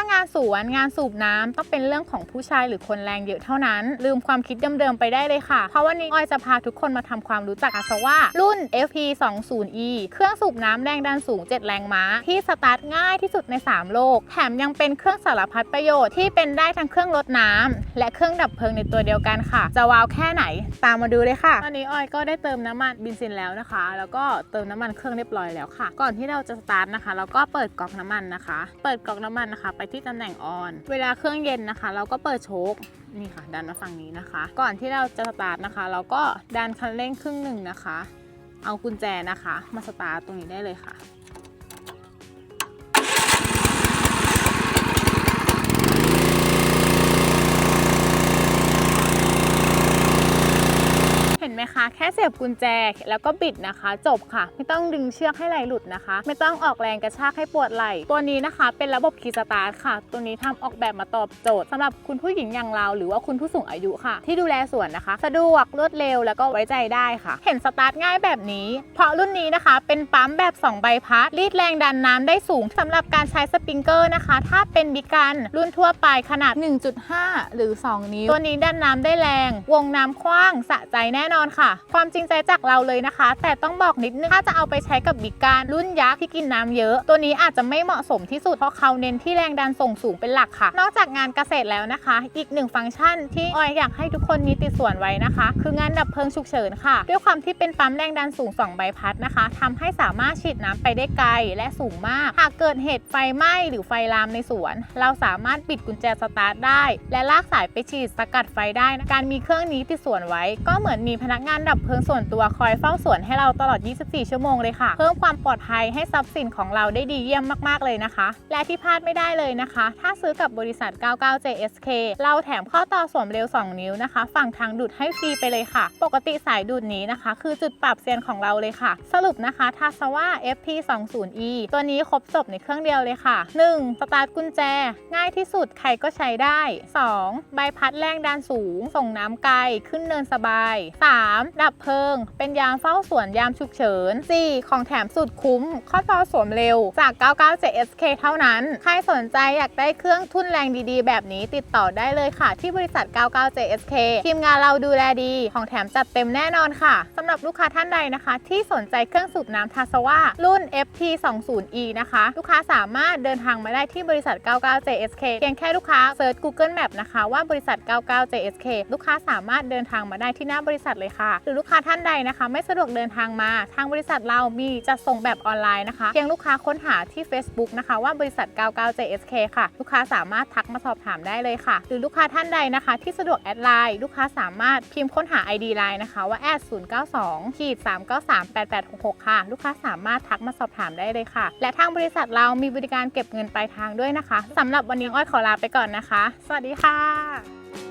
างานสวนงานสูบน้ำต้องเป็นเรื่องของผู้ชายหรือคนแรงเยอะเท่านั้น ลืมความคิดเดิมๆไปได้เลยค่ะ เพราะวันนี้ออยจะพาทุกคนมาทำความรู้จักอาสว่ารุ่น FP 2 0 E เครื่องสูบน้ำแรงดันสูง 7 แรงม้า ที่สตาร์ทง่ายที่สุดใน 3 โลก แถมยังเป็นเครื่องสารพัดประโยชน์ที่เป็นได้ทั้งเครื่องลดน้ำและเครื่องดับเพลิงในตัวเดียวกันค่ะ จะว้าวแค่ไหน ตามมาดูเลยค่ะตอนนี้ออยก็ได้เติมน้ำมันบินซินแล้วนะคะ แล้วก็เติมน้ำมันเครื่องเรียบร้อยแล้วค่ะ ก่อนที่เราจะสตาร์ทนะคะ เราก็เปิดก๊อกน้ำมันนะคะ เปิดก๊อกน้ำมันนะคะ ไปที่ตำแหน่งออน เวลาเครื่องเย็นนะคะ เราก็เปิดโชคนี่ค่ะ ดันมาฝั่งนี้นะคะ ก่อนที่เราจะสตาร์ทนะคะ เราก็ดันคันเร่งครึ่งหนึ่งนะคะ เอากุญแจนะคะ มาสตาร์ทตรงนี้ได้เลยค่ะ นไหมคะ แค่เสียบกุญแจแล้วก็บิดนะคะ จบค่ะ ไม่ต้องดึงเชือกให้ไหลหลุดนะคะ ไม่ต้องออกแรงกระชากให้ปวดไหล่ตัวนี้นะคะ เป็นระบบคีสตาร์ทค่ะ ตัวนี้ทำออกแบบมาตอบโจทย์สำหรับคุณผู้หญิงอย่างเรา หรือว่าคุณผู้สูงอายุค่ะ ที่ดูแลสวนนะคะ สะดวกรวดเร็วแล้วก็ไว้ใจได้ค่ะ เห็นสตาร์ทง่ายแบบนี้ เพราะรุ่นนี้นะคะ เป็นปั๊มแบบ 2 ใบพัดรีดแรงดันน้ำได้สูงสำหรับการใช้สปริงเกอร์นะคะ ถ้าเป็นบิกันรุ่นทั่วไปขนาด 1.5 หรือ 2 นิ้ว ตัวนี้ดันน้ำได้แรง วงน้ำกว้างสะใจแน่นอนค่ะความจริงใจจากเราเลยนะคะ แต่ต้องบอกนิดนึงถ้าจะเอาไปใช้กับบิกันรุ่นยักษ์ที่กินน้ำเยอะ ตัวนี้อาจจะไม่เหมาะสมที่สุดเพราะเขาเน้นที่แรงดันส่งสูงเป็นหลักค่ะ นอกจากงานเกษตรแล้วนะคะ อีกหนึ่งฟังก์ชันที่ออยอยากให้ทุกคนมีติดส่วนไว้นะคะ คืองานดับเพลิงฉุกเฉินค่ะ ด้วยความที่เป็นปั๊มแรงดันสูง2ใบพัดนะคะทำให้สามารถฉีดน้ำไปได้ไกลและสูงมาก หากเกิดเหตุไฟไหม้หรือไฟลามในสวน เราสามารถปิดกุญแจสตาร์ทได้ และลากสายไปฉีดสกัดไฟได้นะการมีเครื่องนี้ติดสวนไว้ ก็เหมือนมีพนักงานดับเพลิงส่วนตัวคอยเฝ้าสวนให้เราตลอด 24 ชั่วโมงเลยค่ะ เพิ่มความปลอดภัยให้ทรัพย์สินของเราได้ดีเยี่ยมมากๆเลยนะคะ และที่พลาดไม่ได้เลยนะคะ ถ้าซื้อกับบริษัท 99JSK เราแถมข้อต่อสวมเร็ว 2 นิ้วนะคะ ฝั่งทางดูดให้ฟรีไปเลยค่ะ ปกติสายดูดนี้นะคะ คือจุดปรับเซียนของเราเลยค่ะ สรุปนะคะทาสว่า FP20E ตัวนี้ครบจบในเครื่องเดียวเลยค่ะ 1. สตาร์ทกุญแจ ง่ายที่สุดใครก็ใช้ได้ 2. ใบพัดแรงดันสูง ส่งน้ำไกล ขึ้นเนินสบาย 3. ดับเพลิง เป็นยามเฝ้าสวนยามฉุกเฉิน 4. ของแถมสุดคุ้มข้อต่อสวมเร็วจาก 997SK เท่านั้น ใครสนใจอยากได้เครื่องทุ่นแรงดีๆ แบบนี้ติดต่อได้เลยค่ะ ที่บริษัท 99JSK ทีมงานเราดูแลดี ของแถมจัดเต็มแน่นอนค่ะสำหรับลูกค้าท่านใดนะคะ ที่สนใจเครื่องสูบน้ำทาสว่ารุ่น FT20E นะคะ ลูกค้าสามารถเดินทางมาได้ที่บริษัท 99JSK เพียงแค่ลูกค้าเซิร์ช Google Map นะคะว่าบริษัท 99JSK ลูกค้าสามารถเดินทางมาได้ที่หน้าบริษัทเลยค่ะหรือลูกค้าท่านใดนะคะ ไม่สะดวกเดินทางมา ทางบริษัทเรามีจัดส่งแบบออนไลน์นะคะ เพียงลูกค้าค้นหาที่ Facebook นะคะ ว่าบริษัท 99JSK ค่ะ ลูกค้าสามารถทักมาสอบถามได้เลยค่ะ หรือลูกค้าท่านใดนะคะ ที่สะดวกแอดไลน์ลูกค้าสามารถพิมพ์ค้นหา ID ไลน์นะคะว่าแอด092ขีด393 8866 ค่ะ ลูกค้าสามารถทักมาสอบถามได้เลยค่ะ และทางบริษัทเรามีบริการเก็บเงินปลายทางด้วยนะคะสำหรับวันนี้อ้อยขอลาไปก่อนนะคะ สวัสดีค่ะ